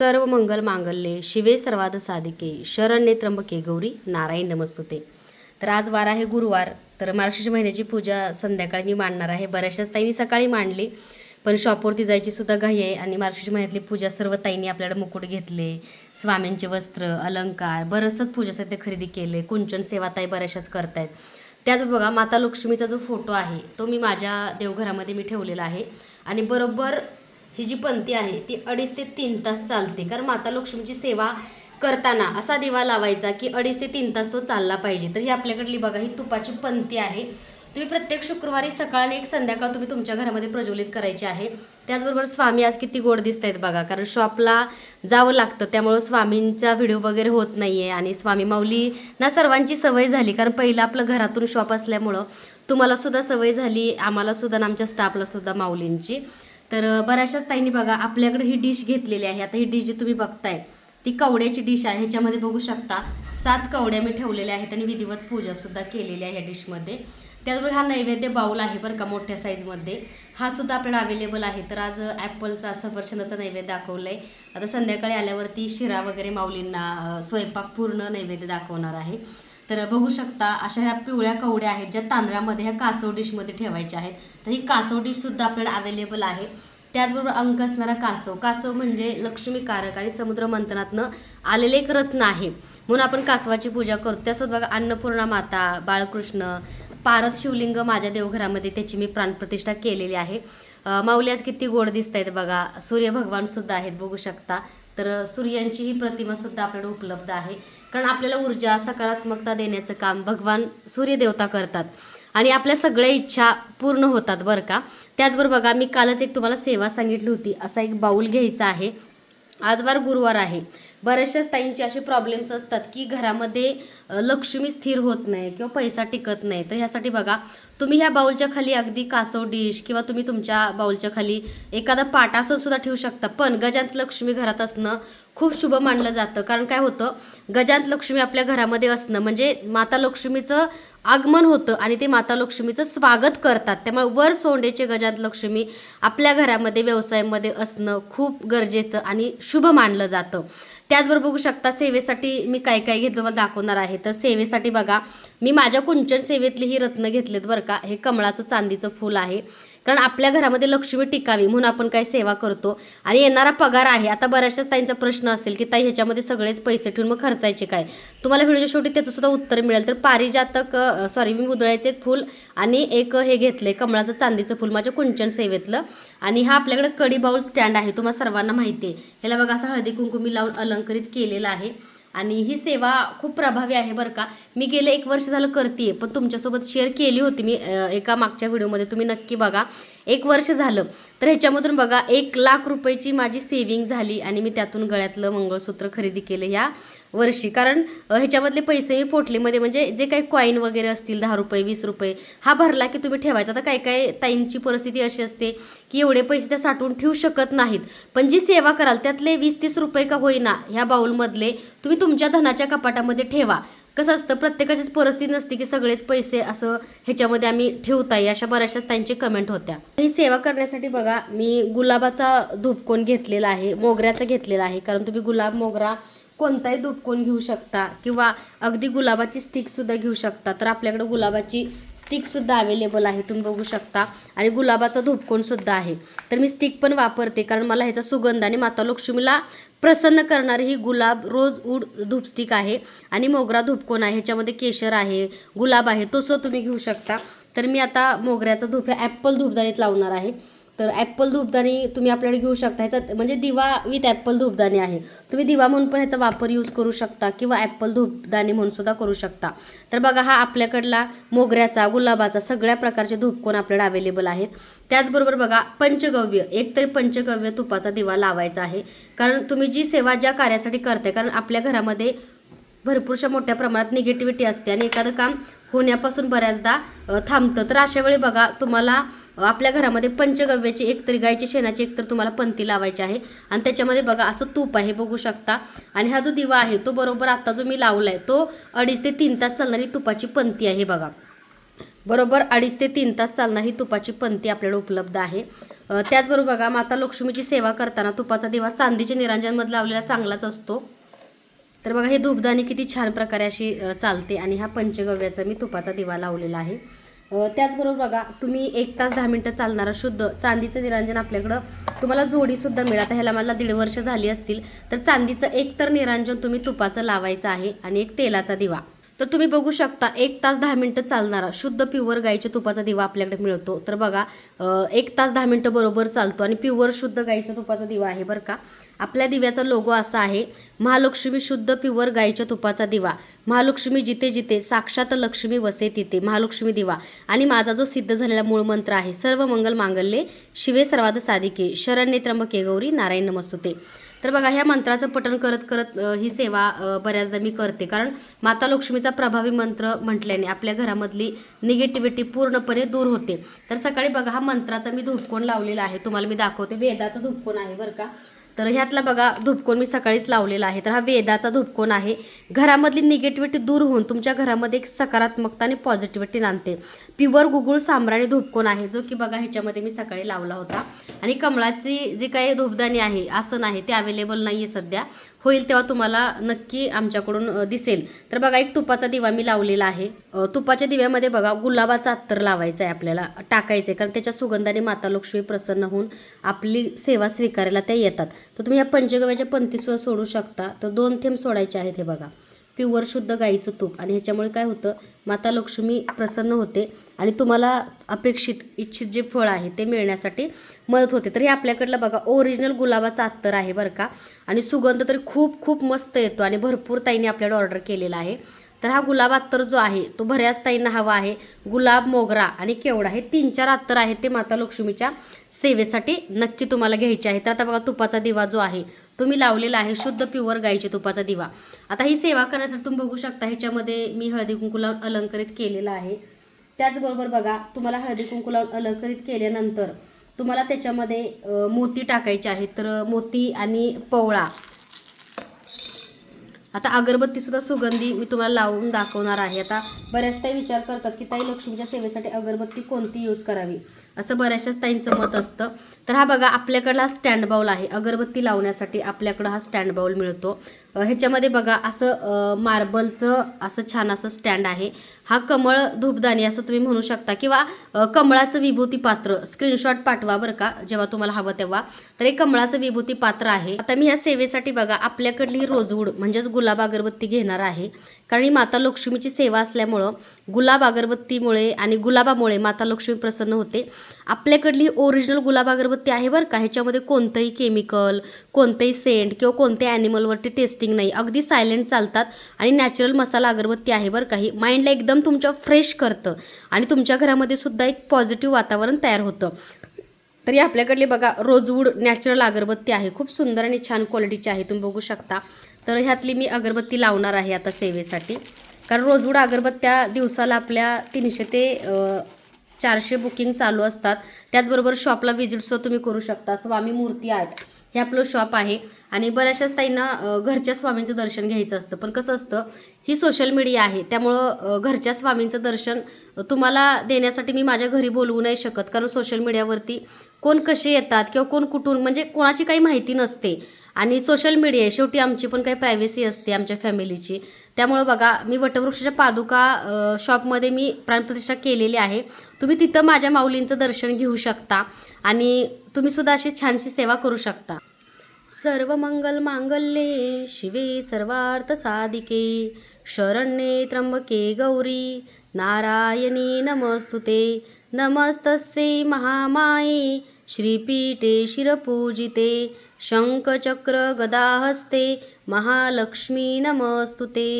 सर्व मंगल मांगल्ये शिवे सर्वाद साधिके शरण्ये त्र्यंबके गौरी नारायण नमस्तुते. तर आज वार आहे गुरुवार तर मार्गशीर्ष महिन्याची पूजा संध्याकाळी मी मांडणार आहे. बऱ्याचशाच ताईंनी सकाळी मांडली पण शॉपवरती जायची सुद्धा घाई आहे आणि मार्गशीर्ष महिन्यातली पूजा सर्व ताईंनी आपल्याकडे मुकुट घेतले स्वामींचे वस्त्र अलंकार बरंचसंच पूजासाठी खरेदी केले कुंचन सेवा ताई बऱ्याचशाच करतायत. त्याच बघा माता लक्ष्मीचा जो फोटो आहे तो मी माझ्या देवघरामध्ये मी ठेवलेला आहे. आणि बरोबर ही जी पंथी आहे ती अडीच ते तीन तास चालते. कारण माता लक्ष्मीची सेवा करताना असा दिवा लावायचा की अडीच ते तीन तास तो चालला पाहिजे. तर ही आपल्याकडली बघा ही तुपाची पंथी आहे. तुम्ही प्रत्येक शुक्रवारी सकाळ आणि एक संध्याकाळ तुम्ही तुमच्या घरामध्ये प्रज्वलित करायची आहे. त्याचबरोबर स्वामी आज किती गोड दिसत आहेत बघा कारण शॉपला जावं लागतं त्यामुळं स्वामींचा व्हिडिओ वगैरे होत नाही आहे आणि स्वामी माऊली ना सर्वांची सवय झाली. कारण पहिलं आपलं घरातून शॉप असल्यामुळं तुम्हाला सुद्धा सवय झाली आम्हाला सुद्धा आमच्या स्टाफला सुद्धा माऊलींची. तर बऱ्याचशाच ताईंनी बघा आपल्याकडे ही डिश घेतलेली आहे. आता ही डिश जी तुम्ही बघताय ती कवड्याची डिश आहे. ह्याच्यामध्ये बघू शकता सात कवड्या मी ठेवलेल्या आहेत आणि विधिवत पूजासुद्धा केलेली आहे या डिशमध्ये त्याचबरोबर हा नैवेद्य बाऊल आहे बरं का मोठ्या साईजमध्ये हा सुद्धा आपल्याला अवेलेबल आहे. तर आज ॲपलचा सफरचंदाचा नैवेद्य दाखवलं आहे आता संध्याकाळी आल्यावरती शिरा वगैरे माऊलींना स्वयंपाक पूर्ण नैवेद्य दाखवणार आहे. तर बघू शकता अशा ह्या पिवळ्या कवड्या आहेत ज्या तांदळामध्ये ह्या कासव डिशमध्ये ठेवायच्या आहेत. तर ही कासव डिशसुद्धा आपल्याला अवेलेबल आहे. त्याचबरोबर अंक असणारा कासव. कासव म्हणजे लक्ष्मीकारक आणि समुद्र मंथनातनं आलेले एक रत्न आहे. म्हणून आपण कासवाची पूजा करतो. त्यासोबत बघा अन्नपूर्णा माता बाळकृष्ण पारद शिवलिंग माझ्या देवघरामध्ये त्याची मी प्राणप्रतिष्ठा केलेली आहे. अ, माऊली आज किती गोड दिसत आहेत बघा. सूर्य भगवानसुद्धा आहेत बघू शकता. तर सूर्यांची ही प्रतिमासुद्धा आपल्याकडे उपलब्ध आहे. कारण आपल्याला ऊर्जा सकारात्मकता देण्याचं काम भगवान सूर्यदेवता करतात. आणि आपल्या सगळ्या इच्छा पूर्ण होतात बरं का? त्याचबरोबर बघा मी कालच एक तुम्हाला सेवा सांगितली होती. असा एक बाऊल घ्यायचा आहे. आजवार गुरुवार आहे. बऱ्याचशाच ताईंचे असे प्रॉब्लेम्स असतात की घरामध्ये लक्ष्मी स्थिर होत नाही किंवा पैसा टिकत नाही. तर ह्यासाठी बघा तुम्ही ह्या बाउलच्या खाली अगदी कासव डिश किंवा तुम्ही तुमच्या बाऊलच्या खाली एखादा पाटासन सुद्धा ठेवू शकता. पण गजांत लक्ष्मी घरात असणं खूप शुभ मानलं जातं. कारण काय होतं? गजांत लक्ष्मी आपल्या घरामध्ये असणं म्हणजे माता लक्ष्मीचं आगमन होतं आणि ते माता लक्ष्मीचं स्वागत करतात. त्यामुळे वर सोंडेचे गजांत लक्ष्मी आपल्या घरामध्ये व्यवसायामध्ये असणं खूप गरजेचं आणि शुभ मानलं जातं. त्याचबरोबर बघू शकता सेवेसाठी मी काय काय घेतलं मला दाखवणार आहे. तर सेवेसाठी बघा मी माझ्या कुंचन सेवेतली ही रत्न घेतलेत बरं का. हे कमळाचं चांदीचं फूल आहे. कारण आपल्या घरामध्ये लक्ष्मी टिकावी म्हणून आपण काय सेवा करतो. आणि येणारा पगार आहे. आता बऱ्याचशाच ताईंचा प्रश्न असेल की ताई ह्याच्यामध्ये सगळेच पैसे ठेवून मग खर्चायचे काय? तुम्हाला व्हिडिओच्या शेवटी त्याचं सुद्धा उत्तर मिळेल. तर पारिजातक सॉरी मी उधळायचं एक फूल आणि एक हे घेतले कमळाचं चांदीचं फूल माझ्या कुंचन सेवेतलं. आणि हा आपल्याकडे कडी बाऊल स्टँड आहे. तुम्हाला सर्वांना माहिती आहे. ह्याला बघा असं हळदी कुंकुमी लावून अलंकरित केलेला आहे. आणि ही सेवा खूप प्रभावी आहे बरं का. मी गेले एक वर्ष झालं करते पण तुमच्यासोबत शेअर केली होती मी एका मागच्या व्हिडिओमध्ये तुम्ही नक्की बघा. एक वर्ष झालं. तर ह्याच्यामधून बघा एक लाख रुपयाची माझी सेविंग झाली आणि मी त्यातून गळ्यातलं मंगळसूत्र खरेदी केलं ह्या वर्षी. कारण ह्याच्यामधले पैसे मी पोटलीमध्ये म्हणजे जे काही कॉईन वगैरे असतील दहा रुपये वीस रुपये हा भरला की तुम्ही ठेवायचा. आता काही काही ताईंची परिस्थिती अशी असते की एवढे पैसे त्या साठवून ठेवू शकत नाहीत. पण जी सेवा कराल त्यातले वीस तीस रुपये का होईना ह्या बाऊलमधले तुम्ही तुमच्या धनाच्या कपाटामध्ये ठेवा. कसं असतं प्रत्येकाचीच परिस्थिती नसते की सगळेच पैसे असं ह्याच्यामध्ये आम्ही ठेवताय अशा बऱ्याचशाच त्यांची कमेंट होत्या. ही सेवा करण्यासाठी बघा मी गुलाबाचा धुपकोन घेतलेला आहे मोगऱ्याचा घेतलेला आहे. कारण तुम्ही गुलाब मोगरा कोणताही धुपकोन घेऊ शकता किंवा अगदी गुलाबाची स्टिकसुद्धा घेऊ शकता. तर आपल्याकडे गुलाबाची स्टिकसुद्धा अवेलेबल आहे तुम्ही बघू शकता. आणि गुलाबाचा धुपकोनसुद्धा आहे. तर मी स्टिक पण वापरते कारण मला ह्याचा सुगंध आणि माता लक्ष्मीला प्रसन्न करणारी ही गुलाब रोज उड धूपस्टिक आहे आणि मोगरा धूपकोन आहे. ह्याच्यामध्ये केशर आहे गुलाब आहे. तो सुद्धा तुम्ही घेऊ शकता. तर मी आता मोगऱ्याचा धूप हे ॲप्पल धूपदाणीत लावणार आहे. तर ॲप्पल धूपदाणी तुम्ही आपल्याकडे घेऊ शकता. ह्याचा म्हणजे दिवा विथ ॲप्पल धूपदाणी आहे. तुम्ही दिवा म्हणून पण ह्याचा वापर यूज करू शकता किंवा ॲप्पल धूपदाणी म्हणून सुद्धा करू शकता. तर बघा हा आपल्याकडला मोगऱ्याचा गुलाबाचा सगळ्या प्रकारचे धूपकोन आपल्याकडे अवेलेबल आहेत. त्याचबरोबर बघा पंचगव्य एक तरी पंचगव्य तुपाचा दिवा लावायचा आहे. कारण तुम्ही जी सेवा ज्या कार्यासाठी करताय कारण आपल्या घरामध्ये भरपूरशा मोठ्या प्रमाणात निगेटिव्हिटी असते आणि एखादं काम होण्यापासून बऱ्याचदा थांबतं. तर अशा वेळी बघा तुम्हाला आपल्या घरामध्ये पंचगव्याची एक तरी शेणाची एक तर तुम्हाला पंथी लावायची आहे. आणि त्याच्यामध्ये बघा असं तूप आहे बघू शकता. आणि हा जो दिवा आहे तो बरोबर आत्ता जो मी लावला आहे तो अडीच ते तीन तास चालणारी तुपाची पंथी आहे बघा. बरोबर अडीच ते तीन तास चालणारी तुपाची पंती आपल्याला उपलब्ध आहे. त्याचबरोबर बघा माता लक्ष्मीची सेवा करताना तुपाचा दिवा चांदीच्या निरांजनमध्ये लावलेला चांगलाच असतो. तर बघा हे धूपदाणी किती छान प्रकारे अशी चालते. आणि हा पंचगव्याचा मी तुपाचा दिवा लावलेला आहे. त्याचबरोबर बघा तुम्ही एक तास दहा मिनटं चालणारा शुद्ध. चांदीचं निरांजन आपल्याकडं तुम्हाला जोडीसुद्धा मिळत आहे ह्याला मला दीड वर्ष झाली असतील तर चांदीचं एक तर निरांजन तुम्ही तुपाचं लावायचं आहे आणि एक तेलाचा दिवा. तर तुम्ही बघू शकता एक तास दहा मिनटं चालणारा शुद्ध प्युअर गाईच्या तुपाचा दिवा आपल्याकडे मिळतो. तर बघा एक तास दहा मिनटं बरोबर चालतो आणि प्युअर शुद्ध गाईच्या तुपाचा दिवा आहे बरं का. आपल्या दिव्याचा लोगो असा आहे महालक्ष्मी शुद्ध प्युअर गाईच्या तुपाचा दिवा. महालक्ष्मी जिथे जिथे साक्षात लक्ष्मी वसे तिथे. महालक्ष्मी दिवा. आणि माझा जो सिद्ध झालेला मूळ मंत्र आहे सर्व मंगल मांगल्ये शिवे सर्वाद साधिके शरण्ये त्र्यंबके गौरी नारायण नमस्तुते. तर बघा ह्या मंत्राचं पठण करत करत ही सेवा बऱ्याचदा मी करते. कारण माता लक्ष्मीचा प्रभावी मंत्र म्हटल्याने आपल्या घरामधली निगेटिव्हिटी पूर्णपणे दूर होते. तर सकाळी बघा हा मंत्राचा मी धूपकोन लावलेला आहे. तुम्हाला मी दाखवते. वेदाचा धूपकोन आहे बरं का. तर ह्यातला बघा धुपकोन मी सकाळीच लावलेला आहे. तर हा वेदाचा धूपकोन आहे. घरामधली निगेटिव्हिटी दूर होऊन तुमच्या घरामध्ये एक सकारात्मकता आणि पॉझिटिव्हिटी आणते प्युअर गुगुळ साम्राणी धूपकोन आहे जो की बघा ह्याच्यामध्ये मी सकाळी लावला होता. आणि कमळाची जी काही धूपदाणी आहे आसन आहे ते अवेलेबल नाही आहे सध्या. होईल तेव्हा तुम्हाला नक्की आमच्याकडून दिसेल. तर बघा एक तुपाचा दिवा मी लावलेला आहे. तुपाच्या दिव्यामध्ये बघा गुलाबाचा अत्तर लावायचा आहे आपल्याला टाकायचं आहे कारण त्याच्या सुगंधाने माता लक्ष्मी प्रसन्न होऊन आपली सेवा स्वीकारायला त्या येतात. तर तुम्ही या पंचगव्याच्या पंथीसुद्धा सोडू शकता. तर दोन थेंब सोडायचे आहेत हे बघा. प्युअर शुद्ध गाईचं तूप. आणि ह्याच्यामुळे काय होतं माता लक्ष्मी प्रसन्न होते. आणि तुम्हाला अपेक्षित इच्छित जे फळ आहे ते मिळण्यासाठी मदत होते. तर हे आपल्याकडलं बघा ओरिजिनल गुलाबाचा अत्तर आहे बरं का. आणि सुगंध तरी खूप खूप मस्त येतो आणि भरपूर ताईने आपल्याकडे ऑर्डर केलेला आहे. तर हा गुलाब अत्तर जो आहे तो बऱ्याच ताईंना हवा आहे. गुलाब मोगरा आणि केवडा हे तीन चार अत्तर आहेत ते माता लक्ष्मीच्या सेवेसाठी नक्की तुम्हाला घ्यायचे आहे तर आता बघा तुपाचा दिवा जो आहे तो मी लावलेला आहे. शुद्ध प्युअर गाईचे तुपाचा दिवा. आता ही सेवा करण्यासाठी तुम्ही बघू शकता ह्याच्यामध्ये मी हळदी कुंकू अलंकरित केलेला आहे. त्याचबरोबर बघा तुम्हाला हळदी कुंकू लावून अलंकरित केल्यानंतर तुम्हाला त्याच्यामध्ये मोती टाकायचे आहेत. तर मोती आणि पवळा. आता अगरबत्तीसुद्धा सुगंधी मी तुम्हाला लावून दाखवणार आहे. आता बऱ्याच ताई विचार करतात की ताई लक्ष्मीच्या सेवेसाठी अगरबत्ती कोणती यूज करावी? असं बऱ्याचशाच ताईंचं मत असतं. तर हा बघा आपल्याकडला हा स्टँड बाऊल आहे. अगरबत्ती लावण्यासाठी आपल्याकडं हा स्टँड बाऊल मिळतो. ह्याच्यामध्ये बघा असं मार्बलचं असं छान असं स्टँड आहे. हा कमळ धूपदाणी असं तुम्ही म्हणू शकता किंवा कमळाचं विभूती पात्र स्क्रीनशॉट पाठवा बरं का जेव्हा तुम्हाला हवं तेव्हा. तर हे कमळाचं विभूती पात्र आहे. आता मी ह्या सेवेसाठी बघा आपल्याकडली रोजवूड म्हणजेच गुलाब अगरबत्ती घेणार आहे. कारण ही माता लक्ष्मीची सेवा असल्यामुळं गुलाब अगरबत्तीमुळे आणि गुलाबामुळे माता लक्ष्मी प्रसन्न होते. आपल्याकडली ओरिजिनल गुलाब अगरबत्ती आहे बरं का? ह्याच्यामध्ये कोणतंही केमिकल कोणतंही सेंट किंवा कोणत्याही ॲनिमलवरती टेस्टिंग नाही. अगदी सायलेंट चालतात आणि नॅचरल मसाला अगरबत्ती आहे बरं काही माइंडला एकदम तुमच्या फ्रेश करतं आणि तुमच्या घरामध्ये सुद्धा एक पॉझिटिव्ह वातावरण तयार होतं. तरी आपल्याकडली बघा रोजवूड नॅचरल अगरबत्ती आहे. खूप सुंदर आणि छान क्वालिटीची आहे. तुम्ही बघू शकता. तर ह्यातली मी अगरबत्ती लावणार आहे आता सेवेसाठी. कारण रोजवूड अगरबत्त्या दिवसाला आपल्या तीनशे ते चारशे बुकिंग चालू असतात. त्याचबरोबर शॉपला व्हिजिटसुद्धा तुम्ही करू शकता. स्वामी मूर्ती आर्ट हे आपलं शॉप आहे. आणि बऱ्याचशाच ताईंना घरच्या स्वामींचं दर्शन घ्यायचं असतं. पण कसं असतं ही सोशल मीडिया आहे. त्यामुळं घरच्या स्वामींचं दर्शन तुम्हाला देण्यासाठी मी माझ्या घरी बोलवू नाही शकत. कारण सोशल मीडियावरती कोण कसे येतात किंवा कोण कुठून म्हणजे कोणाची काही माहिती नसते. आणि सोशल मीडिया आहे. शेवटी आमची पण काही प्रायव्हसी असते आमच्या फॅमिलीची त्यामुळं बघा मी वटवृक्षाच्या पादुका शॉपमध्ये मी प्राणप्रतिष्ठा केलेली आहे. तुम्ही तिथं माझ्या माऊलींचं दर्शन घेऊ शकता आणि तुम्ही सुद्धा अशी छानशी सेवा करू शकता. सर्व मंगल मांगल्ये शिवे सर्वार्थ साधिके शरण्ये त्र्यंबके गौरी नारायणी नमस्तुते. नमस्तस्ये महामाये श्रीपीठे शिरपूजिते. शंखचक्र गदाहस्ते महालक्ष्मी नमस्तुते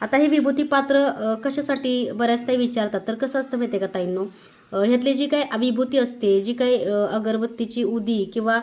आता हे विभूती पात्र कशासाठी बऱ्याच ते विचारतात? तर कसं असतं माहिती आहे का ताईंनो? ह्यातली जी काही विभूती असते जी काही अगरबत्तीची उदी किंवा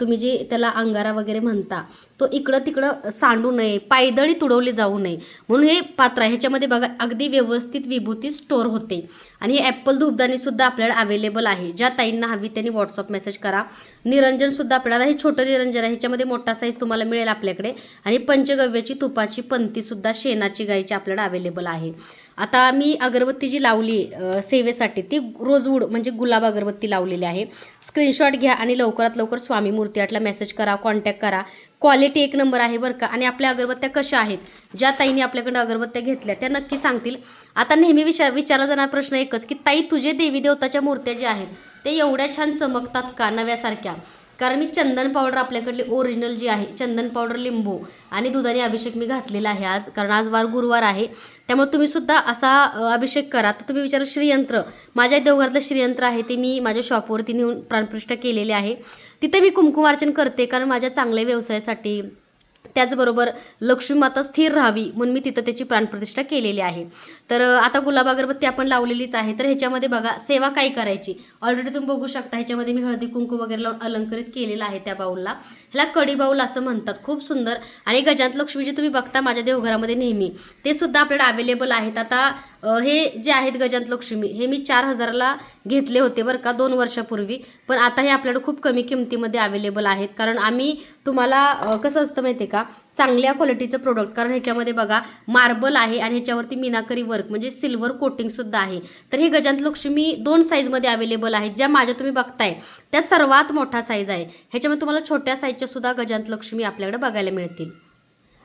तुम्ही जे त्याला अंगारा वगैरे म्हणता तो इकडं तिकडं सांडू नये पायदळी तुडवली जाऊ नये. म्हणून हे पात्र आहे. ह्याच्यामध्ये बघा अगदी व्यवस्थित विभूती स्टोअर होते. आणि हे ॲपल धूपदाणीसुद्धा आपल्याला अवेलेबल आहे. ज्या ताईंना हवी त्यांनी व्हॉट्सअप मेसेज करा. निरंजनसुद्धा आपल्याला हे छोटं निरंजन आहे. ह्याच्यामध्ये मोठा साईज तुम्हाला मिळेल आपल्याकडे. आणि पंचगव्याची तुपाची पंतीसुद्धा शेणाची गायची आपल्याला अवेलेबल आहे. आता मी अगरबत्ती जी लावली सेवेसाठी ती रोजवूड म्हणजे गुलाब अगरबत्ती लावलेली आहे. स्क्रीनशॉट घ्या आणि लवकरात लवकर स्वामी मूर्ती आर्टला मेसेज करा कॉन्टॅक्ट करा. क्वालिटी एक नंबर आहे बरं का? आणि आपल्या अगरबत्त्या कशा आहेत? ज्या ताईने आपल्याकडं अगरबत्त्या घेतल्या त्या नक्की सांगतील. आता नेहमी विचार विचारला जाणारा प्रश्न एकच की ताई तुझे देवी देवताच्या मूर्त्या ज्या आहेत ते एवढ्या छान चमकतात का नव्यासारख्या? कारण मी चंदन पावडर आपल्याकडली ओरिजिनल जी आहे चंदन पावडर लिंबू आणि दुधाने अभिषेक मी घातलेला आहे आज. कारण आज वार गुरुवार आहे. त्यामुळे तुम्ही सुद्धा असा अभिषेक करा. तर तुम्ही विचारा श्रीयंत्र माझ्या देवघरातलं श्रीयंत्र आहे ते मी माझ्या शॉपवरती नेऊन प्राणप्रतिष्ठा केलेले आहे. तिथे मी कुंकुमार्चन करते कारण माझ्या चांगल्या व्यवसायासाठी त्याचबरोबर लक्ष्मी माता स्थिर राहावी म्हणून मी तिथं त्याची प्राणप्रतिष्ठा केलेली आहे. तर आता गुलाब अगरबत्ती आपण लावलेलीच आहे. तर ह्याच्यामध्ये बघा सेवा काय करायची? ऑलरेडी तुम्ही बघू शकता ह्याच्यामध्ये मी हळदी कुंकू वगैरे लावून अलंकृत केलेला आहे त्या बाऊलला. ह्याला कडी बाऊल असं म्हणतात खूप सुंदर. आणि गजांत लक्ष्मी जे तुम्ही बघता माझ्या देवघरामध्ये नेहमी. ते सुद्धा आपल्याकडे अवेलेबल आहेत. आता हे जे आहेत गजांत लक्ष्मी हे मी चार हजाराला घेतले होते बरं का दोन वर्षापूर्वी. पण आता हे आपल्याकडे खूप कमी किमतीमध्ये अवेलेबल आहेत. कारण आम्ही तुम्हाला कसं असतं माहिती आहे का चांगल्या क्वालिटीचं प्रोडक्ट कारण ह्याच्यामध्ये बघा मार्बल आहे आणि ह्याच्यावरती मिनाकरी वर्क म्हणजे सिल्वर कोटिंगसुद्धा आहे. तर हे गजांत लक्ष्मी दोन साईजमध्ये अवेलेबल आहेत. ज्या माझ्या तुम्ही बघताय त्या सर्वात मोठा साईज आहे. ह्याच्यामध्ये तुम्हाला छोट्या साईजच्या सुद्धा गजांत लक्ष्मी आपल्याकडे बघायला मिळतील.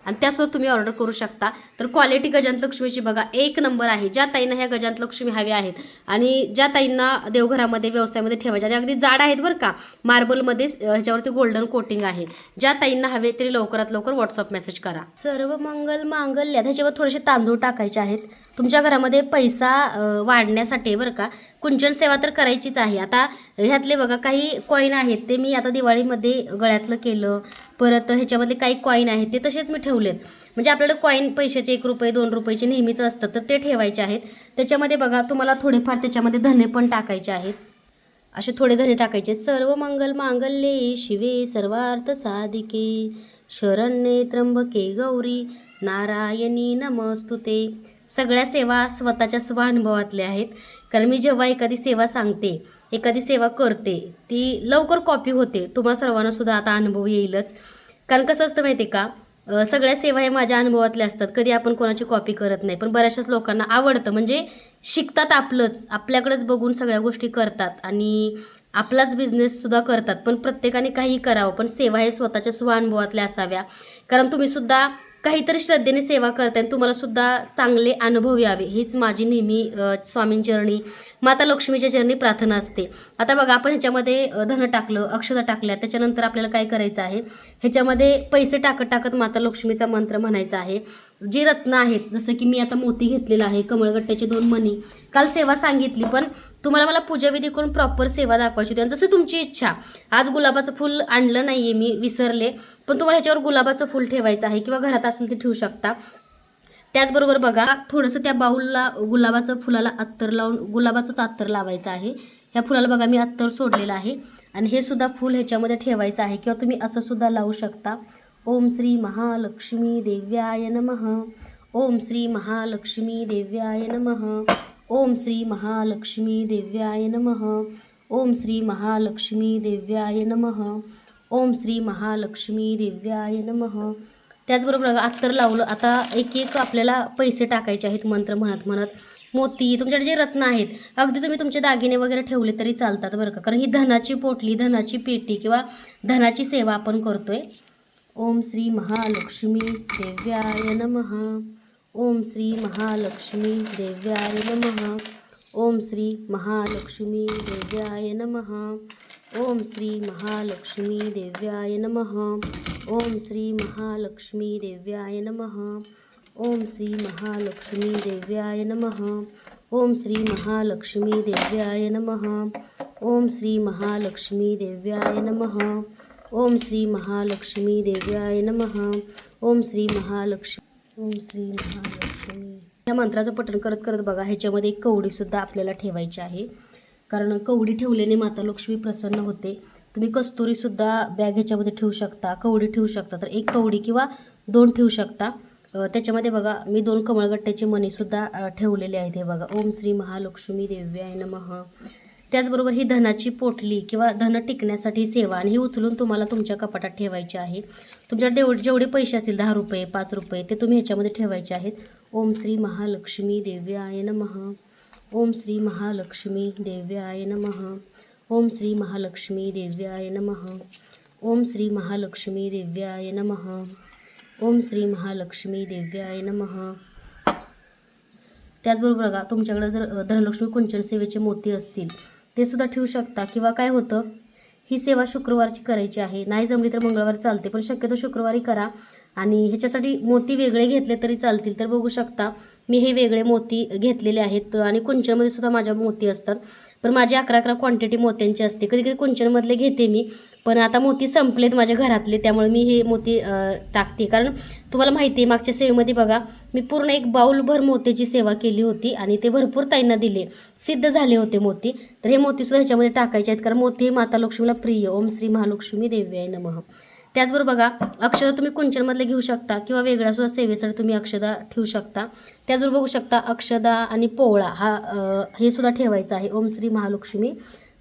आणि त्यासुद्धा तुम्ही ऑर्डर करू शकता. तर क्वालिटी गजांत लक्ष्मीची बघा एक नंबर आहे. ज्या ताईंना ह्या गजांत लक्ष्मी हव्या आहेत आणि ज्या ताईंना देवघरामध्ये व्यवसायामध्ये ठेवायच्या आणि अगदी जाड आहेत बरं का. मार्बलमध्ये ह्याच्यावरती गोल्डन कोटिंग आहे. ज्या ताईंना हवे तरी लवकरात लवकर व्हॉट्सअप मेसेज करा. सर्व मंगल मांगल्य. त्याच्यावर थोडेसे तांदूळ टाकायचे आहेत. तुमच्या घरामध्ये पैसा वाढण्यासाठी बरं का. कुंचन सेवा तर करायचीच आहे. आता ह्यातले बघा काही कॉईन आहेत. ते मी आता दिवाळीमध्ये गळ्यातलं केलं. परत ह्याच्यामध्ये काही कॉईन आहेत ते तसेच मी ठेवलेत. म्हणजे आपल्याकडे कॉईन पैशाचे एक रुपये दोन रुपयाचे नेहमीच असतं तर ते ठेवायचे आहेत. त्याच्यामध्ये बघा तुम्हाला थोडेफार त्याच्यामध्ये धने पण टाकायचे आहेत. असे थोडे धने टाकायचे सर्व मंगल मांगल्ये शिवे सर्वार्थ साधिके. शरण्ये त्र्यंबके गौरी नारायणी नमस्तुते. सगळ्या सेवा स्वतःच्या स्वानुभवातल्या आहेत. कारण मी जेव्हा एखादी सेवा सांगते एखादी सेवा करते ती लवकर कॉपी होते. तुम्हा सर्वांना सुद्धा आता अनुभव येईलच. कारण कसं असतं माहिती आहे का सगळ्या सेवा हे माझ्या अनुभवातल्या असतात. कधी आपण कोणाची कॉपी करत नाही. पण बऱ्याचशाच लोकांना आवडतं. म्हणजे शिकतात आपलंच. आपल्याकडेच बघून सगळ्या गोष्टी करतात. आणि आपलाच बिझनेससुद्धा करतात. पण प्रत्येकाने काही करावं. पण सेवा हे स्वतःच्या स्वानुभवातल्या असाव्या. कारण तुम्हीसुद्धा काहीतरी श्रद्धेने सेवा करताय आणि तुम्हाला सुद्धा चांगले अनुभव यावे. हीच माझी नेहमी अ, स्वामींचरणी माता लक्ष्मीच्या चरणी प्रार्थना असते. आता बघा आपण ह्याच्यामध्ये धन टाकलं अक्षता टाकल्या त्याच्यानंतर आपल्याला काय करायचं आहे? ह्याच्यामध्ये पैसे टाकत टाकत माता लक्ष्मीचा मंत्र म्हणायचा आहे. जी रत्न आहेत जसं की मी आता मोती घेतलेला आहे कमळगट्ट्याचे दोन मणी. काल सेवा सांगितली पण तुम्हाला मला पूजाविधी करून प्रॉपर सेवा दाखवायची होती आणि जसं तुमची इच्छा. आज गुलाबाचं फूल आणलं नाही आहे मी विसरले. पण तुम्हाला ह्याच्यावर गुलाबाचं फूल ठेवायचं आहे किंवा घरात असेल ते ठेवू शकता. त्याचबरोबर बघा थोडंसं त्या बाऊलला गुलाबाचं फुलाला अत्तर लावून गुलाबाचंच अत्तर लावायचं आहे. ह्या फुलाला बघा मी अत्तर सोडलेलं आहे. आणि हे सुद्धा फूल ह्याच्यामध्ये ठेवायचं आहे किंवा तुम्ही असं सुद्धा लावू शकता. ओम श्री महालक्ष्मी देव्याय नमः. ओम श्री महालक्ष्मी देव्याय नमः. ओम श्री महालक्ष्मी देव्याय नमः. ओम श्री महालक्ष्मी देव्याय नमः. ओम श्री महालक्ष्मी देव्याय नमः. त्याचबरोबर अत्तर लावलं. आता एक एक आपल्याला पैसे टाकायचे आहेत मंत्र म्हणत म्हणत. मोती तुमच्याकडे जे रत्न आहेत अगदी तुम्ही तुमचे दागिने वगैरे ठेवले तरी चालतात बरं का? कारण ही धनाची पोटली धनाची पेटी किंवा धनाची सेवा आपण करतोय. ओम श्री महालक्ष्मी देव्याय नमः. ओम श्री महालक्ष्मी देव्याय नमः. ओम श्री महालक्ष्मी देव्याय नमः. ओम श्री महालक्ष्मी देव्याय नमः। ओम श्री महालक्ष्मी देव्याय नमः। ओम श्री महालक्ष्मी देव्याय नमः। ओम श्री महालक्ष्मी देव्याय नमः। ओम श्री महालक्ष्मी देव्याय नमः। ओम श्री महालक्ष्मी देव्याय नमः। ओम श्री महालक्ष्मी ओम श्री महालक्ष्मी या मंत्राचं पठण करत करत बघा ह्याच्यामध्ये एक कवडीसुद्धा आपल्याला ठेवायची आहे. कारण कवडी ठेवल्याने माता लक्ष्मी प्रसन्न होते. तुम्ही कस्तुरीसुद्धा बॅग ह्याच्यामध्ये ठेवू शकता कवडी ठेवू शकता. तर एक कवडी किंवा दोन ठेवू शकता. त्याच्यामध्ये बघा मी दोन कमळगट्ट्याचे मणीसुद्धा ठेवलेले आहेत हे बघा. ओम श्री महालक्ष्मी देव्याय नमः. त्याचबरोबर ही धनाची पोटली किंवा धन टिकण्यासाठी सेवा आणि ही उचलून तुम्हाला तुमच्या कपाटात ठेवायची आहे. तुमच्या देव जेवढे पैसे असतील दहा रुपये पाच रुपये ते तुम्ही ह्याच्यामध्ये ठेवायचे आहेत. ओम श्री महालक्ष्मी देव्याय नमः. ओम श्री महालक्ष्मी देव्याय नमः. ओम श्री महालक्ष्मी देव्याय नमः. ओम श्री महालक्ष्मी देव्याय नमः. ओम श्री महालक्ष्मी देव्याय नमः. त्याचबरोबर बघा तुमच्याकडे जर धनलक्ष्मी कुंचन सेवेचे मोती असतील ते सुद्धा ठेवू शकता. किंवा काय होतं ही सेवा शुक्रवारची करायची आहे. नाही जमली तर मंगळवारी चालते पण शक्यतो शुक्रवारी करा. आणि ह्याच्यासाठी मोती वेगळे घेतले तरी चालतील तर बघू शकता. मी हे वेगळे मोती घेतलेले आहेत आणि कुंचनमध्ये सुद्धा माझ्या मोती असतात. पण माझी अकरा अकरा क्वांटिटी मोत्यांची असते. कधी कधी कुंचनमधले घेते मी पण आता मोती संपलेत माझ्या घरातले त्यामुळे मी हे मोती टाकते. कारण तुम्हाला माहिती आहे मागच्या सेवेमध्ये बघा मी पूर्ण एक बाऊलभर मोत्याची सेवा केली होती आणि ते भरपूर ताईंना दिले. सिद्ध झाले होते मोती. तर हे मोतीसुद्धा ह्याच्यामध्ये टाकायचे आहेत. कारण मोती माता लक्ष्मीला प्रिय. ओम श्री महालक्ष्मी देव्याय नमः. त्याचबरोबर बघा अक्षदा तुम्ही कुंचनमधले घेऊ शकता किंवा वेगळ्यासुद्धा सेवेसाठी तुम्ही अक्षदा ठेवू शकता. त्याचबरोबर बघू शकता अक्षदा आणि पोवळा हा हे सुद्धा ठेवायचं आहे. ओम श्री महालक्ष्मी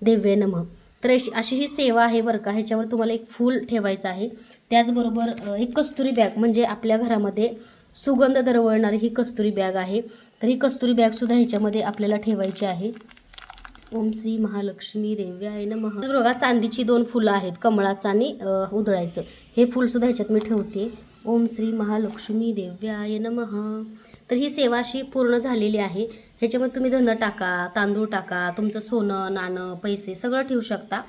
देव्य नमः. तर अशी अशी ही सेवा आहे बरं का ह्याच्यावर तुम्हाला एक फूल ठेवायचं आहे. त्याचबरोबर एक कस्तुरी बॅग म्हणजे आपल्या घरामध्ये सुगंध दरवळणारी ही कस्तुरी बॅग आहे. तर ही कस्तुरी बॅगसुद्धा ह्याच्यामध्ये आपल्याला ठेवायची आहे. ओम श्री महालक्ष्मी देव्याय नमः. तर बघा चांदीची दोन फुलं आहेत कमळाचं आणि उधळायचं. हे फुलसुद्धा ह्याच्यात मी ठेवते. ओम श्री महालक्ष्मी देव्याय नमः. तर ही सेवा अशी पूर्ण झालेली आहे. ह्याच्यामध्ये तुम्ही धन टाका तांदूळ टाका तुमचं सोनं नाणं पैसे सगळं ठेवू शकता.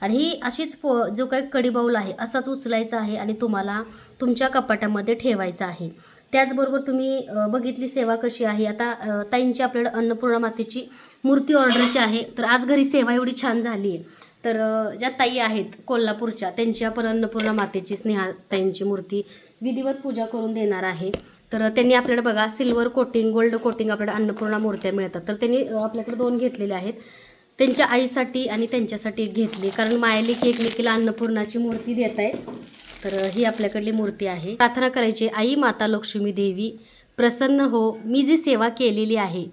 आणि ही अशीच पो जो काही कडीबाऊल आहे असाच उचलायचा आहे आणि तुम्हाला तुमच्या कपाटामध्ये ठेवायचा आहे. त्याचबरोबर तुम्ही बघितली सेवा कशी आहे. आता ताईंची आपल्याकडे अन्नपूर्णा मातेची मूर्ती ऑर्डरची आहे. तर आज घरी सेवा एवढी छान झाली आहे. तर ज्या ताई आहेत कोल्हापूरच्या त्यांची आपण अन्नपूर्णा मातेची स्नेहा ताईंची मूर्ती विधिवत पूजा करून देणार आहे. तर त्यांनी आपल्याकडे बघा सिल्वर कोटिंग गोल्ड कोटिंग आपल्याकडे अन्नपूर्णा मूर्त्या मिळतात. तर त्यांनी आपल्याकडे दोन घेतलेल्या आहेत. त्यांच्या आईसाठी आणि त्यांच्यासाठी एक घेतली. कारण मायलेकी एकमेकीला अन्नपूर्णाची मूर्ती देत आहेत तर ही आपल्याकडली मूर्ती आहे. प्रार्थना करायची आई माता लक्ष्मी देवी प्रसन्न हो. मी जी सेवा केलेली आहे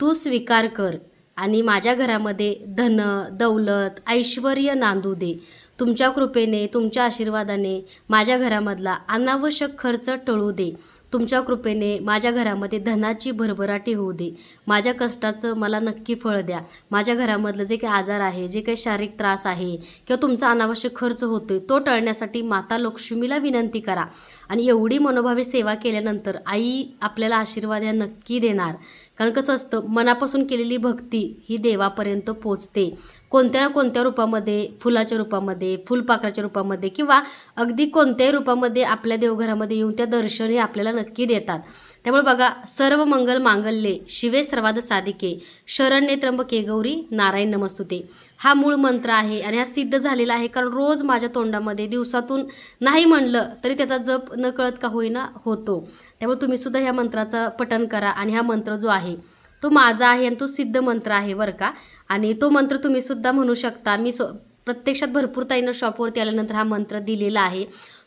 तू स्वीकार कर. आणि माझ्या घरामध्ये धन दौलत ऐश्वर नांदू दे. तुमच्या कृपेने तुमच्या आशीर्वादाने माझ्या घरामधला अनावश्यक खर्च टळू दे. तुमच्या कृपेने माझ्या घरामध्ये धनाची भरभराटी होऊ दे. माझ्या कष्टाचं मला नक्की फळ द्या. माझ्या घरामधलं जे काही आजार आहे जे काही शारीरिक त्रास आहे किंवा तुमचा अनावश्यक खर्च होतोय तो टळण्यासाठी माता लक्ष्मीला विनंती करा. आणि एवढी मनोभावे सेवा केल्यानंतर आई आपल्याला आशीर्वाद या नक्की देणार. कारण कसं असतं मनापासून केलेली भक्ती ही देवापर्यंत पोचते. कोणत्या ना कोणत्या रूपामध्ये फुलाच्या रूपामध्ये फुलपाखराच्या रूपामध्ये किंवा अगदी कोणत्याही रूपामध्ये आपल्या देवघरामध्ये येऊन त्या दर्शन हे आपल्याला नक्की देतात. त्यामुळे बघा सर्व मंगल मांगल्ये शिवे सर्वाद साधिके शरण्ये त्र्यंबके गौरी नारायण नमस्तुते. हा मूळ मंत्र आहे आणि हा सिद्ध झालेला आहे कारण रोज माझ्या तोंडामध्ये दिवसातून नाही म्हणलं तरी त्याचा जप न कळत का होईना होतो. त्यामुळे तुम्ही सुद्धा ह्या मंत्राचं पठण करा आणि हा मंत्र जो आहे तो माझा आहे आणि तो सिद्ध मंत्र आहे बरं का? आणि तो मंत्र तुम्ही सुद्धा म्हणू शकता. मी स प्रत्यक्षात भरपूर ताईनं शॉपवरती आल्यानंतर हा मंत्र दिलेला आहे.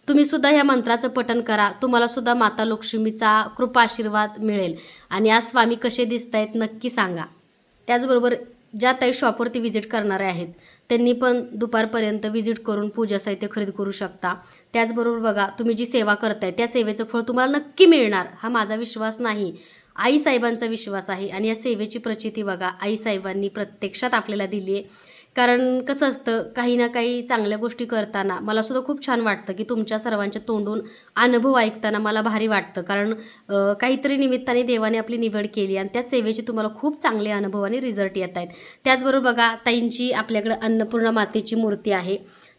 तुम्ही सुद्धा ह्या मंत्राचं पठण करा. तुम्हाला सुद्धा माता लक्ष्मीचा कृपा आशीर्वाद मिळेल. आणि आज स्वामी कसे दिसत आहेत नक्की सांगा. त्याचबरोबर ज्या ताई शॉपवरती व्हिजिट करणारे आहेत त्यांनी पण दुपारपर्यंत व्हिजिट करून पूजा साहित्य खरेदी करू शकता. त्याचबरोबर बघा तुम्ही जी सेवा करताय त्या सेवेचं फळ तुम्हाला नक्की मिळणार. हा माझा विश्वास नाही. आई साहेबांचा विश्वास आहे. आणि या सेवेची प्रचिती बघा आई साहेबांनी प्रत्यक्षात आपल्याला दिली आहे कारण कसं असतं काही ना काही चांगल्या गोष्टी करताना मला सुद्धा खूप छान वाटतं की तुमच्या सर्वांच्या तोंडून अनुभव ऐकताना मला भारी वाटतं. कारण काहीतरी निमित्ताने देवाने आपली निवड केली आणि त्या सेवेचे तुम्हाला खूप चांगले अनुभव आणि रिझल्ट येत आहेत. त्याचबरोबर बघा ताईंची आपल्याकडे अन्नपूर्णा मातेची मूर्ती आहे.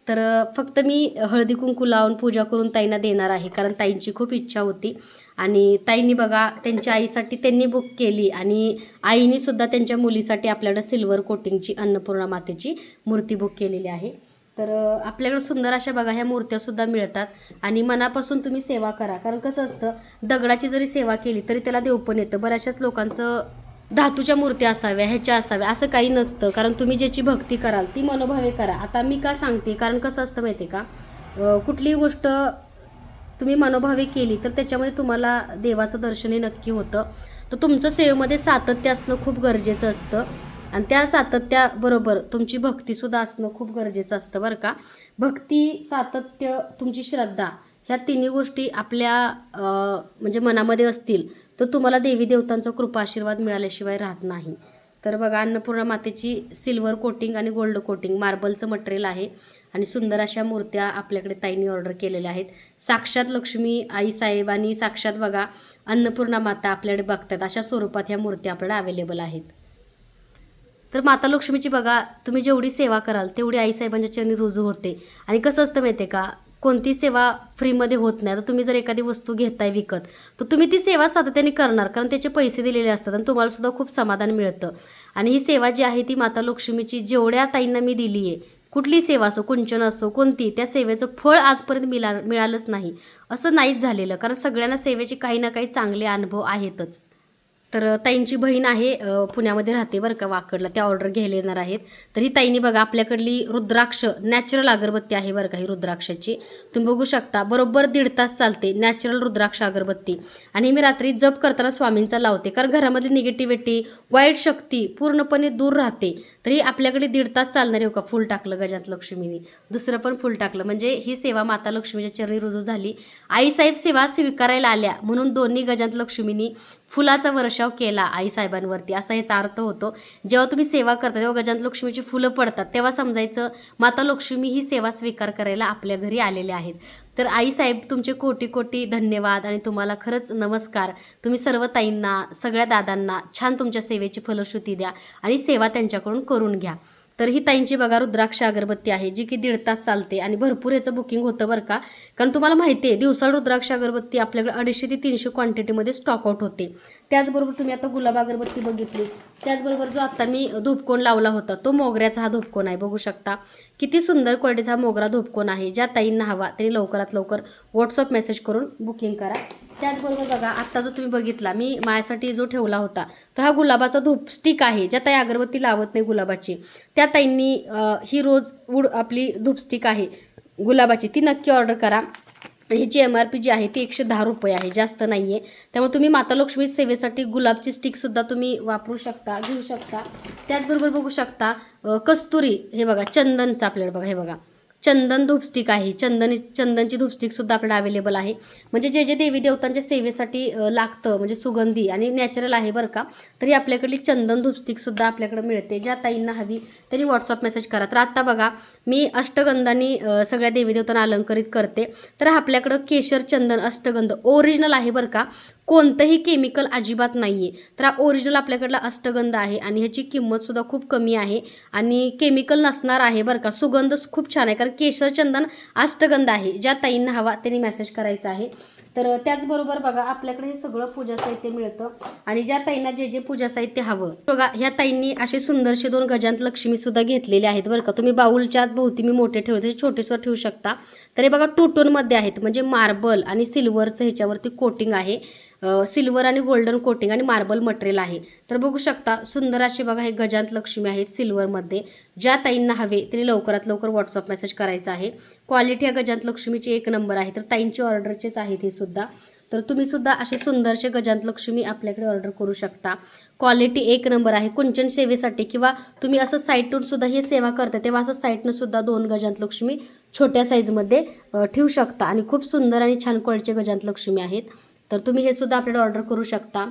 तर फक्त मी हळदी कुंकू लावून पूजा करून ताईंना देणार आहे कारण ताईंची खूप इच्छा होती. आणि ताईंनी बघा त्यांच्या आईसाठी त्यांनी बुक केली आणि आईने सुद्धा त्यांच्या मुलीसाठी आपल्याकडं सिल्वर कोटिंगची अन्नपूर्णा मातेची मूर्ती बुक केलेली आहे. तर आपल्याकडं सुंदर अशा बघा ह्या मूर्त्यासुद्धा मिळतात. आणि मनापासून तुम्ही सेवा करा. कारण कसं असतं दगडाची जरी सेवा केली तरी त्याला देव पण येतं. बऱ्याचशाच लोकांचं धातूच्या मूर्त्या असाव्या ह्याच्या असाव्या असं काही नसतं. कारण तुम्ही ज्याची भक्ती कराल ती मनोभावे करा. आता मी का सांगते? कारण कसं असतं माहिती आहे का कुठलीही गोष्ट तुम्ही मनोभावे केली तर त्याच्यामध्ये तुम्हाला देवाचं दर्शन हे नक्की होतं. तर तुमचं सेवेमध्ये सातत्य असणं खूप गरजेचं असतं. आणि त्या सातत्याबरोबर तुमची भक्तीसुद्धा असणं खूप गरजेचं असतं बरं का? भक्ती सातत्य तुमची श्रद्धा ह्या तिन्ही गोष्टी आपल्या म्हणजे मनामध्ये असतील. तर तुम्हाला देवी देवतांचा कृपा आशीर्वाद मिळाल्याशिवाय राहत नाही. तर बघा अन्नपूर्णा मातेची सिल्वर कोटिंग आणि गोल्ड कोटिंग मार्बलचं मटेरियल आहे आणि सुंदर अशा मूर्त्या आपल्याकडे ताईंनी ऑर्डर केलेल्या आहेत. साक्षात लक्ष्मी आईसाहेब आणि साक्षात बघा अन्नपूर्णा माता आपल्याकडे बघतात. अशा स्वरूपात ह्या मूर्त्या आपल्याकडे अवेलेबल आहेत. तर माता लक्ष्मीची बघा तुम्ही जेवढी सेवा कराल तेवढी आईसाहेबांच्या चरणी रुजू होते. आणि कसं असतं माहिती आहे का? कोणती सेवा फ्रीमध्ये होत नाही. तर तुम्ही जर एखादी वस्तू घेताय विकत तर तुम्ही ती सेवा सातत्याने करणार कारण त्याचे पैसे दिलेले असतात आणि तुम्हाला सुद्धा खूप समाधान मिळतं. आणि ही सेवा जी आहे ती माता लक्ष्मीची जेवढ्या ताईंना मी दिली आहे कुठली सेवा असो कुंचन असो कोणती त्या सेवेचं फळ आजपर्यंत मिळा मिळालंच नाही. असं नाहीच झालेलं कारण सगळ्यांना सेवेचे काही ना काही चांगले अनुभव आहेतच. तर ताईंची बहीण आहे पुण्यामध्ये राहते बरं का वाकडला. त्या ऑर्डर घ्यायला येणार आहेत. तर ही ताईंनी बघा आपल्याकडली रुद्राक्ष नॅचरल अगरबत्ती आहे बरं का ही रुद्राक्षाची. तुम्ही बघू शकता बरोबर दीड तास चालते नॅचरल रुद्राक्ष अगरबत्ती. आणि मी रात्री जप करताना स्वामींचा लावते कारण घरामधली निगेटिव्हिटी वाईट शक्ती पूर्णपणे दूर राहते. तरी आपल्याकडे दीड तास चालणारे हो का फुल टाकलं गजात लक्ष्मीने. दुसरं पण फुल टाकलं. म्हणजे ही सेवा माता लक्ष्मीच्या चरणी रुजू झाली. आईसाहेब सेवा स्वीकारायला आल्या म्हणून दोन्ही गजात लक्ष्मीनी फुलाचा वर्षाव केला आईसाहेबांवरती. असा याचा अर्थ होतो जेव्हा तुम्ही सेवा करता तेव्हा गजानन लक्ष्मीची फुलं पडतात तेव्हा समजायचं माता लक्ष्मी ही सेवा स्वीकार करायला आपल्या घरी आलेल्या आहेत. तर आईसाहेब तुमचे कोटी कोटी धन्यवाद आणि तुम्हाला खरंच नमस्कार. तुम्ही सर्व ताईंना सगळ्या दादांना छान तुमच्या सेवेची फलश्रुती द्या आणि सेवा त्यांच्याकडून करून घ्या. तर ही ताईंची बघा रुद्राक्ष अगरबत्ती आहे जी की दीड तास चालते आणि भरपूर याचं बुकिंग होतं बरं का. कारण तुम्हाला माहिती आहे दिवसाळ रुद्राक्ष अगरबत्ती आपल्याकडे अडीचशे ते तीनशे क्वांटिटीमध्ये स्टॉकआउट होते. त्याचबरोबर तुम्ही आता गुलाब अगरबत्ती बघितली. त्याचबरोबर जो आता मी धूपकोन लावला होता तो मोगऱ्याचा हा धूपकोन आहे. बघू शकता. किती सुंदर क्वालिटीचा मोगरा धूपकोन आहे. ज्या ताईंना हवा त्यांनी लवकरात लवकर व्हॉट्सअप मेसेज करून बुकिंग करा. त्याचबरोबर बघा आत्ता जो तुम्ही बघितला मी माझ्यासाठी जो ठेवला होता तर हा गुलाबाचा धूप स्टिक आहे. ज्या ताई अगरबत्ती लावत नाही गुलाबाची त्या ताईंनी ही रोज वूड आपली धूप स्टिक आहे. गुलाबाची ती नक्की ऑर्डर करा. ह्याची एम आर पी जी आहे ती एकशे दहा रुपये आहे जास्त नाही आहे त्यामुळे तुम्ही माता लक्ष्मी सेवेसाठी गुलाबची स्टिकसुद्धा तुम्ही वापरू शकता घेऊ शकता. त्याचबरोबर बघू शकता कस्तुरी हे बघा चंदनचं आपल्याला बघा हे बघा. चंदन धूपस्टिक आहे. चंदन चंदनची धूपस्टिकसुद्धा आपल्याला अवेलेबल आहे. म्हणजे जे जे देवी देवतांच्या सेवेसाठी लागतं म्हणजे सुगंधी आणि नॅचरल आहे बरं का तरी आपल्याकडली चंदन धूपस्टिकसुद्धा आपल्याकडे मिळते. ज्या ताईंना हवी तरी व्हॉट्सअप मेसेज करा. तर आता बघा मी अष्टगंधानी सगळ्या देवी देवतांना अलंकरित करते. तर आपल्याकडं केशर चंदन अष्टगंध ओरिजिनल आहे बरं का. कोणतंही केमिकल अजिबात नाही आहे तर हा ओरिजिनल आपल्याकडला अष्टगंध आहे आणि ह्याची किंमतसुद्धा खूप कमी आहे आणि केमिकल नसणार आहे बरं का. सुगंध खूप छान आहे कारण केशरचंदन अष्टगंध आहे. ज्या ताईंना हवा त्यांनी मेसेज करायचा आहे. तर त्याचबरोबर बघा आपल्याकडे हे सगळं पूजा साहित्य मिळतं आणि ज्या ताईंना जे जे पूजा साहित्य हवं. बघा ह्या ताईंनी असे सुंदरसे दोन गजांत लक्ष्मीसुद्धा घेतलेले आहेत बरं का. तुम्ही बाऊलच्या भोवती मी मोठे ठेवते छोटे सुद्धा ठेवू शकता. तर हे बघा टू टोनमध्ये आहेत. म्हणजे मार्बल आणि सिल्वरचं ह्याच्यावरती कोटिंग आहे. सिल्वर आणि गोल्डन कोटिंग आणि मार्बल मटेरियल आहे. तर बघू शकता सुंदर असे बघा हे गजांत लक्ष्मी आहेत सिल्वरमध्ये. ज्या ताईंना हवे त्यांनी लवकरात लवकर व्हॉट्सअप मेसेज करायचा आहे. क्वालिटी या गजांत लक्ष्मीची एक नंबर आहे. तर ताईंची ऑर्डरचेच आहेत हे सुद्धा. तर तुम्ही सुद्धा असे सुंदरसे गजांत लक्ष्मी आपल्याकडे ऑर्डर करू शकता. क्वालिटी एक नंबर आहे. कुंचन सेवेसाठी किंवा तुम्ही असं साईटून सुद्धा ही सेवा करता तेव्हा असं साईटनं सुद्धा दोन गजांत लक्ष्मी छोट्या साईजमध्ये ठेवू शकता. आणि खूप सुंदर आणि छान क्वालिटीचे गजांत लक्ष्मी आहेत. तर तुम्ही हे सुद्धा आपल्याला ऑर्डर करू शकता.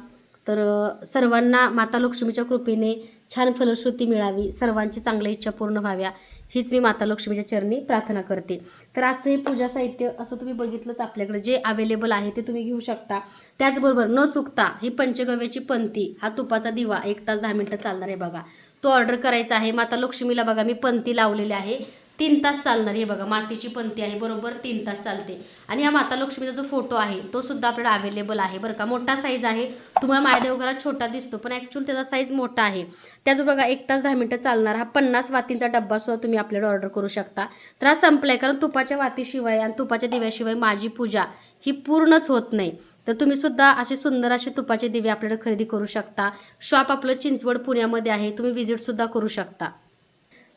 तर सर्वांना माता लक्ष्मीच्या कृपेने छान फलश्रुती मिळावी सर्वांची चांगल्या इच्छा पूर्ण व्हाव्या हीच मी माता लक्ष्मीच्या चरणी प्रार्थना करते. तर आजचं हे पूजा साहित्य असं तुम्ही बघितलंच आपल्याकडे जे अवेलेबल आहे ते तुम्ही घेऊ शकता. त्याचबरोबर न चुकता ही पंचगव्याची पंथी हा तुपाचा दिवा एक तास दहा मिनटं चालणार आहे बघा. तो ऑर्डर करायचा आहे. माता लक्ष्मीला बघा मी पंथी लावलेली आहे. तीन तास चालणार हे बघा मातीची पंथी आहे. बरोबर तीन तास चालते. आणि हा माता लक्ष्मीचा जो फोटो आहे तो सुद्धा आपल्याला अवेलेबल आहे. बरं का मोठा साईज आहे. तुम्हाला मायदेव घरात छोटा दिसतो पण ॲक्च्युअल त्याचा साईज मोठा आहे. त्याच बघा एक तास दहा मिनटं चालणार. हा पन्नास वातींचा डब्बा सुद्धा तुम्ही आपल्याला ऑर्डर करू शकता. तर हा संपलाय कारण तुपाच्या वातीशिवाय आणि तुपाच्या दिव्याशिवाय माझी पूजा ही पूर्णच होत नाही. तर तुम्ही सुद्धा असे सुंदर असे तुपाचे दिवे आपल्याला खरेदी करू शकता. शॉप आपलं चिंचवड पुण्यामध्ये आहे. तुम्ही व्हिजिटसुद्धा करू शकता.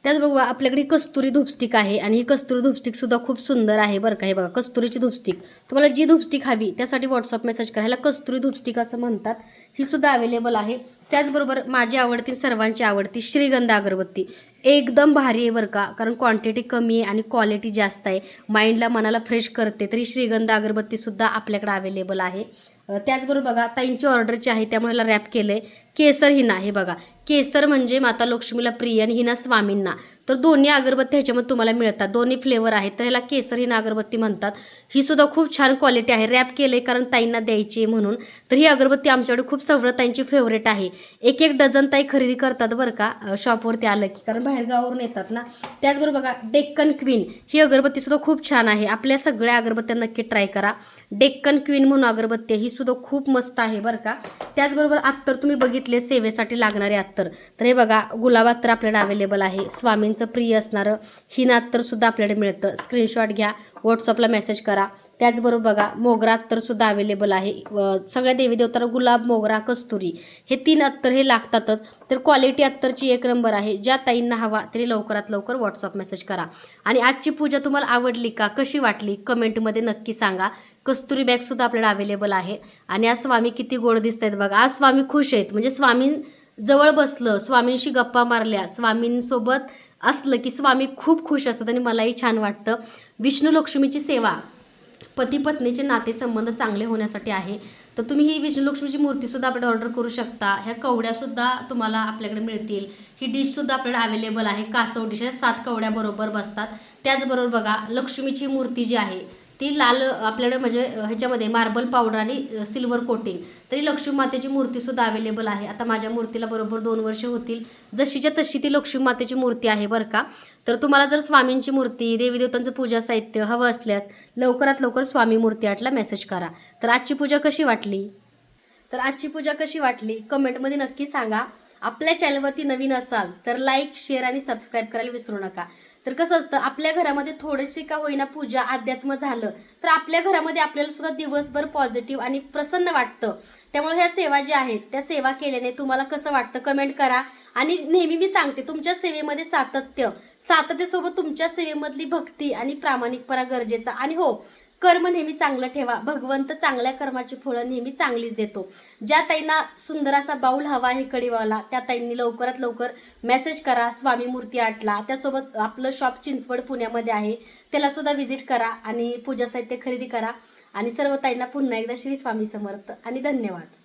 त्याचबरोबर आपल्याकडे कस्तुरी धूपस्टिक आहे आणि ही कस्तुरी धूपस्टिक सुद्धा खूप सुंदर आहे बरं का. हे बघा कस्तुरीची धूपस्टिक. तुम्हाला जी धूपस्टिक हवी त्यासाठी व्हॉट्सअप मेसेज करा. ह्याला कस्तुरी धूपस्टिक असं म्हणतात. ही सुद्धा अवेलेबल आहे. त्याचबरोबर माझी आवडती सर्वांची आवडती श्रीगंध अगरबत्ती. एकदम भारी आहे बरं का कारण क्वांटिटी कमी आहे आणि क्वालिटी जास्त आहे. माइंडला मनाला फ्रेश करते तरी श्रीगंध अगरबत्तीसुद्धा आपल्याकडे अवेलेबल आहे. त्याचबरोबर बघा ताईंची ऑर्डरची आहे त्यामुळे ह्याला रॅप केलं आहे केसर हिना हे बघा. केसर म्हणजे माता लक्ष्मीला प्रिय आणि हिना स्वामींना. तर दोन्ही अगरबत्ती ह्याच्यामध्ये तुम्हाला मिळतात. दोन्ही फ्लेवर आहेत. तर ह्याला केसर हिना अगरबत्ती म्हणतात. ही सुद्धा खूप छान क्वालिटी आहे. रॅप केलं आहे कारण ताईंना द्यायची आहे म्हणून. तर ही अगरबत्ती आमच्याकडे खूप सवरं ताईंची फेवरेट आहे. एक एक डझन ताई खरेदी करतात बरं का शॉपवरती आलं की. कारण बाहेरगावावरून येतात ना. त्याचबरोबर बघा डेक्कन क्वीन ही अगरबत्ती सुद्धा खूप छान आहे. आपल्या सगळ्या अगरबत्त्या नक्की ट्राय करा. डेक्कन क्वीन म्हणून अगरबत्ती ही सुद्धा खूप मस्त आहे बरं का. त्याचबरोबर अत्तर तुम्ही बघितले सेवेसाठी लागणारे अत्तर. तर हे बघा गुलाब अत्तर आपल्याकडे अवेलेबल आहे. स्वामींचं प्रिय असणारं हिन अत्तर सुद्धा आपल्याकडे मिळतं. स्क्रीनशॉट घ्या व्हॉट्सअपला मेसेज करा. त्याचबरोबर बघा मोगरा अत्तर सुद्धा अवेलेबल आहे. सगळ्या देवी देवतांना गुलाब मोगरा कस्तुरी हे तीन अत्तर हे लागतातच. तर क्वालिटी अत्तरची एक नंबर आहे. ज्या ताईंना हवा तरी लवकरात लवकर व्हॉट्सअप मेसेज करा. आणि आजची पूजा तुम्हाला आवडली का कशी वाटली कमेंटमध्ये नक्की सांगा. कस्तुरी बॅगसुद्धा आपल्याला अवेलेबल आहे. आणि आज स्वामी किती गोड दिसत आहेत बघा. आज स्वामी खुश आहेत. म्हणजे स्वामी जवळ बसलं स्वामींशी गप्पा मारल्या स्वामींसोबत असलं की स्वामी खूप खुश असतात आणि मलाही छान वाटतं. विष्णू लक्ष्मीची सेवा. पती पत्नीचे नातेसंबंध चांगले होण्यासाठी आहे. तर तुम्ही ही विष्णुलक्ष्मीची मूर्तीसुद्धा आपल्या ऑर्डर करू शकता. ह्या कवड्यासुद्धा तुम्हाला आपल्याकडे मिळतील. ही डिशसुद्धा आपल्याकडे अवेलेबल आहे. कासव डिश आहे. सात कवड्याबरोबर बसतात. त्याचबरोबर बघा लक्ष्मीची मूर्ती जी आहे ती लाल आपल्याकडे म्हणजे ह्याच्यामध्ये मार्बल पावडर आणि सिल्वर कोटिंग तरी लक्ष्मी मातेची मूर्तीसुद्धा अवेलेबल आहे. आता माझ्या मूर्तीला बरोबर दोन वर्ष होतील. जशीच्या तशी ती लक्ष्मी मातेची मूर्ती आहे बरं का. तर तुम्हाला जर स्वामींची मूर्ती देवी देवतांचं पूजा साहित्य हवं असल्यास लवकरात लवकर स्वामी मूर्ती आटला मेसेज करा. तर आजची पूजा कशी वाटली? तर आजची पूजा कशी वाटली? कमेंटमध्ये नक्की सांगा. आपल्या चॅनलवरती नवीन असाल तर लाईक शेअर आणि सबस्क्राईब करायला विसरू नका. तर कसं असतं आपल्या घरामध्ये थोडीशी का होईना पूजा अध्यात्म झालं तर आपल्या घरामध्ये आपल्याला सुद्धा दिवसभर पॉझिटिव्ह आणि प्रसन्न वाटतं. त्यामुळे ह्या सेवा ज्या आहेत त्या सेवा केल्याने तुम्हाला कसं वाटतं कमेंट करा. आणि नेहमी मी सांगते तुमच्या सेवेमध्ये सातत्य. सातत्यासोबत तुमच्या सेवेमधली भक्ती आणि प्रामाणिकपणा गरजेचा. आणि हो कर्म नेहमी चांगलं ठेवा. भगवंत चांगल्या कर्माची फळं नेहमी चांगलीच देतो. ज्या ताईंना सुंदर असा बाऊल हवा आहे कडीवाला त्या ताईंनी लवकरात लवकर मेसेज करा स्वामी मूर्ती आटला. त्यासोबत आपलं शॉप चिंचवड पुण्यामध्ये आहे. त्याला सुद्धा व्हिजिट करा आणि पूजा साहित्य खरेदी करा. आणि सर्व ताईंना पुन्हा एकदा श्री स्वामी समर्थ. आणि धन्यवाद.